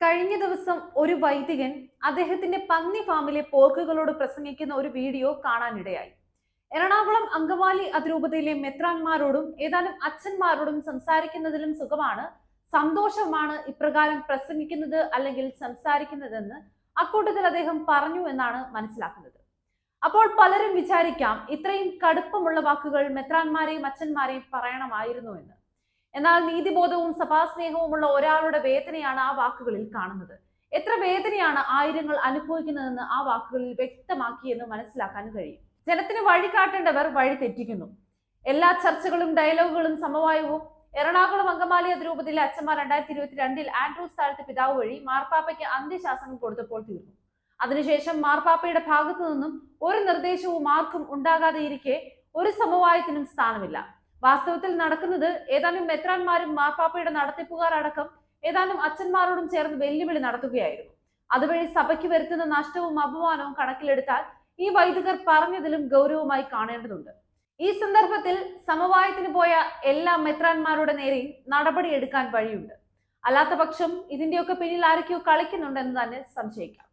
കഴിഞ്ഞ ദിവസം ഒരു വൈദികൻ അദ്ദേഹത്തിന്റെ പന്നി ഫാമിലെ പോർക്കുകളോട് പ്രസംഗിക്കുന്ന ഒരു വീഡിയോ കാണാനിടയായി. എറണാകുളം അങ്കവാലി അതിരൂപതയിലെ മെത്രാന്മാരോടും ഏതാനും അച്ഛന്മാരോടും സംസാരിക്കുന്നതിലും സുഖമാണ്. സന്തോഷമാണ് ഇപ്രകാരം പ്രസംഗിക്കുന്നത് അല്ലെങ്കിൽ സംസാരിക്കുന്നതെന്ന് അക്കൂട്ടത്തിൽ അദ്ദേഹം പറഞ്ഞു എന്നാണ് മനസ്സിലാക്കുന്നത്. അപ്പോൾ പലരും വിചാരിക്കാം ഇത്രയും കടുപ്പമുള്ള വാക്കുകൾ മെത്രാന്മാരെയും അച്ഛന്മാരെയും പറയണമായിരുന്നു എന്ന്. എന്നാൽ നീതിബോധവും സഭാസ്നേഹവുമുള്ള ഒരാളുടെ വേദനയാണ് ആ വാക്കുകളിൽ കാണുന്നത്. എത്ര വേദനയാണ് ആയിരങ്ങൾ അനുഭവിക്കുന്നതെന്ന് ആ വാക്കുകളിൽ വ്യക്തമാക്കിയെന്ന് മനസ്സിലാക്കാൻ കഴിയും. ജനത്തിന് വഴി കാട്ടേണ്ടവർ വഴി തെറ്റിക്കുന്നു. എല്ലാ ചർച്ചകളും ഡയലോഗുകളും സമവായവും എറണാകുളം അങ്കമാലി അതിരൂപതയിലെ അച്ഛന്മാർ രണ്ടായിരത്തി ഇരുപത്തി രണ്ടിൽ ആൻഡ്രൂസ് താഴത്തെ പിതാവ് വഴി മാർപ്പാപ്പയ്ക്ക് അന്ത്യശാസനം കൊടുത്തപ്പോൾ തീർന്നു. അതിനുശേഷം മാർപ്പാപ്പയുടെ ഭാഗത്തു നിന്നും ഒരു നിർദ്ദേശവും ആർക്കും ഉണ്ടാകാതെ ഇരിക്കെ ഒരു സമവായത്തിനും സ്ഥാനമില്ല. വാസ്തവത്തിൽ നടക്കുന്നത് ഏതാനും മെത്രാന്മാരും മാർപ്പാപ്പയുടെ നടത്തിപ്പുകാർ അടക്കം ഏതാനും അച്ഛന്മാരോടും ചേർന്ന് വെല്ലുവിളി നടത്തുകയായിരുന്നു. അതുവഴി സഭയ്ക്ക് വരുത്തുന്ന നഷ്ടവും അപമാനവും കണക്കിലെടുത്താൽ ഈ വൈദികർ പറഞ്ഞതിലും ഗൗരവമായി കാണേണ്ടതുണ്ട്. ഈ സന്ദർഭത്തിൽ സമവായത്തിന് പോയ എല്ലാ മെത്രാന്മാരുടെ നേരെയും നടപടിയെടുക്കാൻ വഴിയുണ്ട്. അല്ലാത്ത പക്ഷം ഇതിന്റെയൊക്കെ പിന്നിൽ ആരൊക്കെയോ കളിക്കുന്നുണ്ടെന്ന് തന്നെ സംശയിക്കാം.